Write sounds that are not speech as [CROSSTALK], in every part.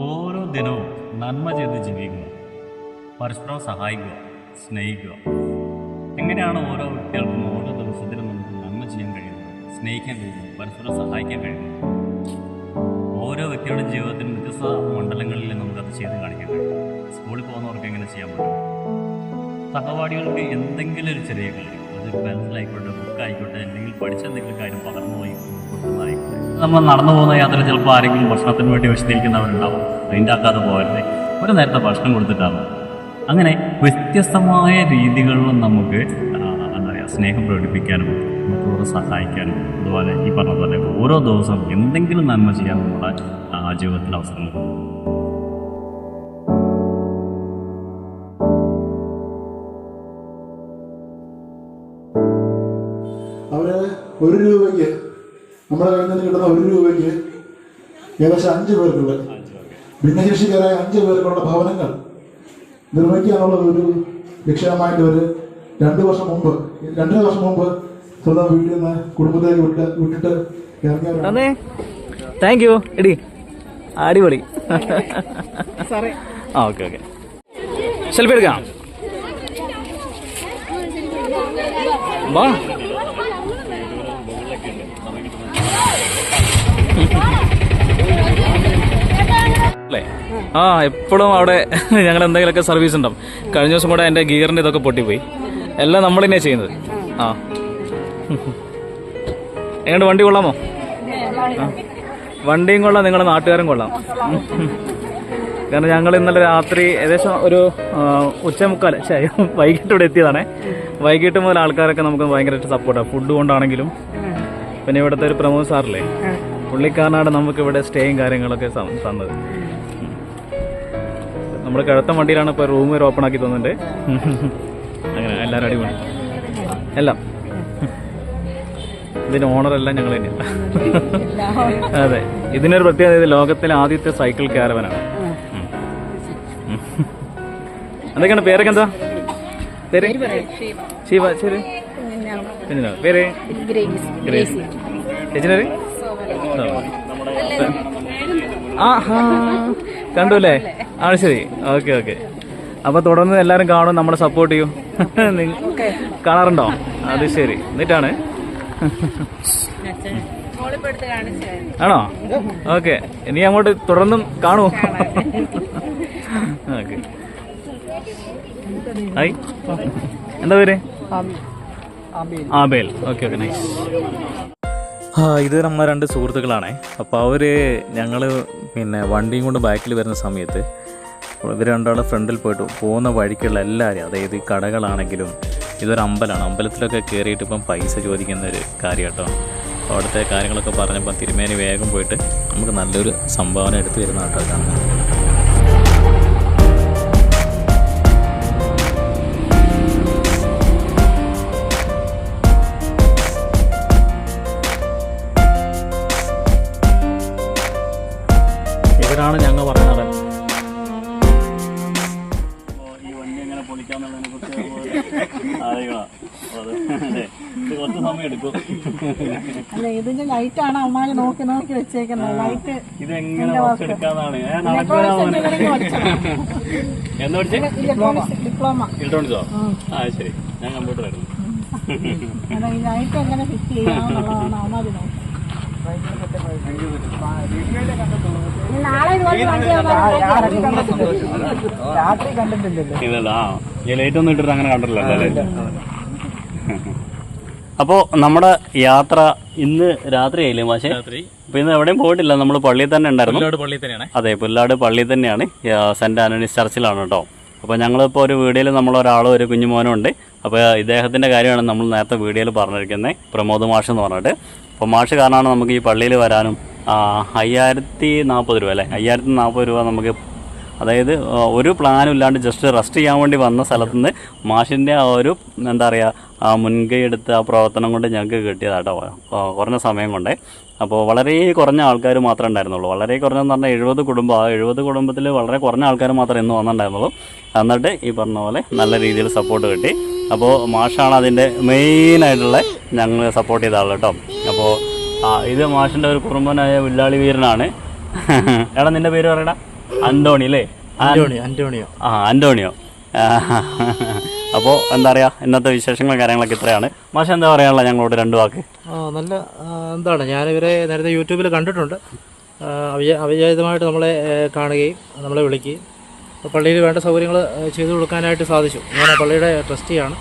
ഓരോ ദിനവും നന്മ ചെയ്ത് ജീവിക്കുക. പരസ്പരം സഹായിക്കുക സ്നേഹിക്കുക. എങ്ങനെയാണ് ഓരോ വ്യക്തികൾക്കും ഓരോ ദിവസത്തിലും നമുക്ക് നന്മ ചെയ്യാൻ കഴിയുന്നത്? സ്നേഹിക്കാൻ കഴിയുന്നത്? പരസ്പരം സഹായിക്കാൻ കഴിയുന്നത്? ഓരോ വ്യക്തിയുടെ ജീവിതത്തിൽ വ്യത്യസ്ത മണ്ഡലങ്ങളിൽ നമുക്കത് ചെയ്ത് കാണിക്കാൻ കഴിയും. സ്കൂളിൽ പോകുന്നവർക്ക് എങ്ങനെ ചെയ്യാൻ പറ്റും? സഹപാഠികൾക്ക് എന്തെങ്കിലും ഒരു ചെറിയ കാര്യം അതൊരു പെൻസിലായിക്കോട്ടെ ബുക്കായിക്കോട്ടെ എന്തെങ്കിലും പഠിച്ച എന്തെങ്കിലും കാര്യം പകർന്നു പോയി നമ്മൾ നടന്നു പോകുന്ന യാത്ര ചിലപ്പോൾ ആരെങ്കിലും ഭക്ഷണത്തിന് വേണ്ടി വിശദീകരിക്കുന്നവരുണ്ടാവും. അതിന്റാക്കാതെ പോകരുത്. ഒരു നേരത്തെ ഭക്ഷണം കൊടുത്തിട്ടാവും അങ്ങനെ വ്യത്യസ്തമായ രീതികളിലും നമുക്ക് എന്താ പറയുക സ്നേഹം പ്രകടിപ്പിക്കാനും മറ്റുള്ളവരെ സഹായിക്കാനും അതുപോലെ ഈ പറഞ്ഞ പോലെ ഓരോ ദിവസവും എന്തെങ്കിലും നന്മ ചെയ്യാൻ നമ്മുടെ ആ, ജീവിതത്തിൽ ഒരു രൂപയ്ക്ക് നമ്മുടെ കയ്യിൽ നിന്ന് കിട്ടുന്ന ഒരു രൂപയ്ക്ക് ഏകദേശം അഞ്ച് പേർക്കുള്ള ഭിന്നശേഷിക്കാരായ അഞ്ച് പേർക്കുള്ള ഭവനങ്ങൾ നിർമ്മിക്കാനുള്ള ഒരു ലക്ഷ്യമായിട്ട് ഒരു രണ്ട് വർഷം മുമ്പ് രണ്ടര വർഷം മുമ്പ് സ്വന്തം വീട്ടിൽ നിന്ന് കുടുംബത്തേക്ക് വിട്ട് വിട്ടിട്ട് തന്നേ താങ്ക് യു എടി അടിപൊളി. ആ ഓക്കെ ഓക്കെ സെൽഫി എടുക്കാം. വാ. അല്ലേ? ആ എപ്പോഴും അവിടെ ഞങ്ങൾ എന്തെങ്കിലുമൊക്കെ സർവീസ് ഉണ്ടാവും. കഴിഞ്ഞ ദിവസം കൂടെ എന്റെ ഗിയറിന്റെ ഇതൊക്കെ പൊട്ടിപ്പോയി. എല്ലാം നമ്മൾ തന്നെയാണ് ചെയ്യുന്നത് ആ. എങ്ങോട്ട് വണ്ടി കൊള്ളാമോ? വണ്ടിയും കൊള്ളാം നിങ്ങളുടെ നാട്ടുകാരും കൊള്ളാം. കാരണം ഞങ്ങൾ ഇന്നലെ രാത്രി ഏകദേശം ഒരു ഉച്ച ഉച്ചമുക്കാൽ വൈകിട്ട് ഇവിടെ എത്തിയതാണേ. വൈകിട്ട് മുതൽ ആൾക്കാരൊക്കെ നമുക്ക് ഭയങ്കരമായിട്ട് സപ്പോർട്ടാണ് ഫുഡ് കൊണ്ടാണെങ്കിലും. പിന്നെ ഇവിടുത്തെ ഒരു പ്രമോദ് സാറില്ലേ? പുള്ളിക്കാരനാണ് നമുക്ക് ഇവിടെ സ്റ്റേയും കാര്യങ്ങളൊക്കെ തന്നത്. നമ്മൾ കിഴത്തൻ വണ്ടിയിലാണ് ഇപ്പോൾ റൂം വരെ ഓപ്പൺ ആക്കി തന്നിട്ടുണ്ട് അങ്ങനെ എല്ലാവരും അടിപൊളി. എല്ലാം. ഇതിന് എല്ലാം ഞങ്ങൾ തന്നെയാണ് അതെ. ഇതിനൊരു പ്രത്യേകത ലോകത്തിലെ ആദ്യത്തെ സൈക്കിൾ. ഉം. എന്തൊക്കെയാണ് പേരൊക്കെ എന്താ? പേര്? ശിവ ശരി പേര്? ഗ്രേസ്. ചേച്ചിന്റെ പേര്? ആ ഹാ. കണ്ടു അല്ലേ ആ ശരി. Okay okay. അപ്പൊ തുടർന്ന് എല്ലാരും കാണും നമ്മളെ സപ്പോർട്ട് ചെയ്യും. [LAUGHS] കാണാറുണ്ടോ? അത് ശരി. എന്നിട്ടാണ്? ആണോ? ഓക്കെ. ഇനി അങ്ങോട്ട് തുടർന്നും കാണൂ. ഓക്കെ. ഹായ്. എന്താ പേര്? ആബേൽ. Okay okay. നൈസ് ഇത് നമ്മളെ രണ്ട് സുഹൃത്തുക്കളാണ്. അപ്പോൾ അവർ ഞങ്ങൾ പിന്നെ വണ്ടിയും കൊണ്ട് ബാക്കിൽ വരുന്ന സമയത്ത് ഇവർ രണ്ടാളും ഫ്രണ്ടിൽ പോയിട്ട് പോകുന്ന വഴിക്കുള്ള എല്ലാവരും അതായത് ഈ കടകളാണെങ്കിലും ഇതൊരു അമ്പലമാണ്. അമ്പലത്തിലൊക്കെ കയറിയിട്ട് ഇപ്പം പൈസ ചോദിക്കുന്ന ഒരു കാര്യം കേട്ടോ അപ്പോൾ അവിടുത്തെ കാര്യങ്ങളൊക്കെ പറഞ്ഞപ്പോൾ തിരുമേനി വേഗം പോയിട്ട് നമുക്ക് നല്ലൊരു സംഭാവന എടുത്തു തരുന്ന കേട്ടോ ഇവരാണ് ഞങ്ങൾ പറഞ്ഞത് ഈ വണ്ടി എങ്ങനെ പൊളിക്കാന്നുള്ളതിനെ കുറിച്ച് സമയം എടുക്കും അല്ല ഇതിന്റെ ആണ് നോക്കി നോക്കി വെച്ചേക്കുന്നത് ലൈറ്റ് ഇത് എങ്ങനെ എടുക്കാന്നാണ് ഡിപ്ലോമ ഇലക്ട്രോണിക്സോ? ആ. ശരി. ഞാൻ കമ്പ്യൂട്ടർ ആയിരുന്നു. ലൈറ്റ് എങ്ങനെ ഫിറ്റ് ചെയ്യാന്നുള്ളതാണ് അമ്മാതി നോക്കുന്നത്. ഇല്ലല്ല. ഈ ലൈറ്റ് ഒന്നും ഇട്ടിട്ട് അങ്ങനെ കണ്ടിട്ടില്ല അല്ലേ? അപ്പോൾ നമ്മുടെ യാത്ര ഇന്ന് രാത്രിയായില്ലേ മാഷെ? അപ്പൊ ഇന്ന് എവിടെയും പോയിട്ടില്ല. നമ്മൾ പള്ളിയിൽ തന്നെ ഉണ്ടായിരുന്നു. പള്ളിയിൽ തന്നെയാണ്. അതെ പുല്ലാട് പള്ളിയിൽ തന്നെയാണ്. സെന്റ് ആന്റണീസ് ചർച്ചിലാണ് കേട്ടോ. അപ്പോൾ ഞങ്ങളിപ്പോൾ ഒരു വീഡിയോയിൽ നമ്മളൊരാളും ഒരു കുഞ്ഞുമോനും ഉണ്ട്. അപ്പോൾ ഇദ്ദേഹത്തിന്റെ കാര്യമാണ് നമ്മൾ നേരത്തെ വീഡിയോയിൽ പറഞ്ഞിരിക്കുന്നത്. പ്രമോദ് മാഷ് എന്ന് പറഞ്ഞിട്ട്. അപ്പോൾ മാഷ് കാരണമാണ് നമുക്ക് ഈ പള്ളിയിൽ വരാനും അയ്യായിരത്തി നാൽപ്പത് രൂപ അല്ലേ? അയ്യായിരത്തി നാൽപ്പത് രൂപ നമുക്ക് അതായത് ഒരു പ്ലാനും ഇല്ലാണ്ട് ജസ്റ്റ് റെസ്റ്റ് ചെയ്യാൻ വേണ്ടി വന്ന സ്ഥലത്ത് നിന്ന് മാഷിന്റെ ആ ഒരു എന്താ പറയുക ആ മുൻകൈ എടുത്ത് ആ പ്രവർത്തനം കൊണ്ട് ഞങ്ങൾക്ക് കിട്ടിയതാട്ടോ കുറഞ്ഞ സമയം കൊണ്ട്. അപ്പോൾ വളരെ കുറഞ്ഞ ആൾക്കാർ മാത്രമേ ഉണ്ടായിരുന്നുള്ളൂ. വളരെ കുറഞ്ഞെന്ന് പറഞ്ഞാൽ എഴുപത് കുടുംബം ആ എഴുപത് കുടുംബത്തിൽ വളരെ കുറഞ്ഞ ആൾക്കാർ മാത്രമേ ഇന്ന് വന്നിട്ടുണ്ടായിരുന്നുള്ളൂ. എന്നിട്ട് ഈ പറഞ്ഞ പോലെ നല്ല രീതിയിൽ സപ്പോർട്ട് കിട്ടി. അപ്പോൾ മാഷാണ് അതിന്റെ മെയിനായിട്ടുള്ള ഞങ്ങൾ സപ്പോർട്ട് ചെയ്ത ആൾ കേട്ടോ. അപ്പോൾ ആ ഇത് മാഷിന്റെ ഒരു കുറുമ്പനായ വില്ലാളി വീരനാണ്. [LAUGHS] എടാ നിന്റെ പേര് പറയടാ. അന്തോണി അല്ലേ? ആ- അന്റോണിയോ? അന്റോണിയോ ആ അന്റോണിയോ. [LAUGHS] അപ്പോൾ എന്താ പറയുക ഇന്നത്തെ വിശേഷങ്ങളും കാര്യങ്ങളൊക്കെ ഇത്രയാണ്. മാഷ എന്താ പറയാനുള്ള ഞങ്ങളോട് രണ്ട് വാക്ക്? നല്ല എന്താണ് ഞാനിവരെ നേരത്തെ യൂട്യൂബിൽ കണ്ടിട്ടുണ്ട്. അവിചാരിതമായിട്ട് നമ്മളെ കാണുകയും നമ്മളെ വിളിക്കുകയും. പള്ളിയിൽ വേണ്ട സൗകര്യങ്ങൾ ചെയ്തു കൊടുക്കാനായിട്ട് സാധിച്ചു. ഞാൻ ആ പള്ളിയുടെ ട്രസ്റ്റിയാണ്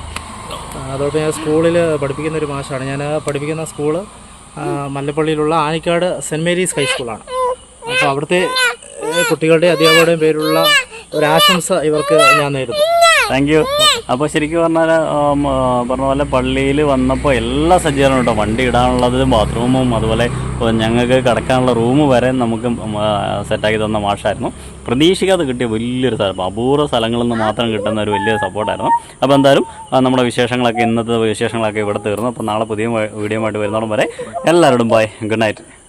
അതോടൊപ്പം ഞാൻ സ്കൂളിൽ പഠിപ്പിക്കുന്ന ഒരു മാഷാണ്. ഞാൻ പഠിപ്പിക്കുന്ന സ്കൂൾ മല്ലപ്പള്ളിയിലുള്ള ആനിക്കാട് സെന്റ് മേരീസ് ഹൈസ്കൂളാണ് അപ്പോൾ അവിടുത്തെ കുട്ടികളുടെ അധ്യാപകരുടെയും പേരിലുള്ള ഒരു ആശംസ ഇവർക്ക് ഞാൻ നേരുന്നു. താങ്ക് യു അപ്പോൾ ശരിക്കും പറഞ്ഞാൽ പറഞ്ഞ പോലെ പള്ളിയിൽ വന്നപ്പോൾ എല്ലാ സജ്ജീകരണം കേട്ടോ വണ്ടി ഇടാനുള്ളതും ബാത്റൂമും അതുപോലെ ഇപ്പൊ ഞങ്ങൾക്ക് കിടക്കാനുള്ള റൂം വരെ നമുക്ക് സെറ്റാക്കി തന്ന മാഷായിരുന്നു. പ്രതീക്ഷിക്കാതെ കിട്ടിയ വലിയൊരു സ്ഥലം അപൂർവ സ്ഥലങ്ങളിൽ നിന്ന് മാത്രം കിട്ടുന്ന ഒരു വലിയ സപ്പോർട്ടായിരുന്നു അപ്പോൾ എന്തായാലും നമ്മുടെ വിശേഷങ്ങളൊക്കെ ഇന്നത്തെ വിശേഷങ്ങളൊക്കെ ഇവിടെ തീർന്നു. അപ്പോൾ നാളെ പുതിയ വീഡിയോ ആയിട്ട് വരുന്നോളം വരെ എല്ലാവരോടും ബൈ ഗുഡ് നൈറ്റ്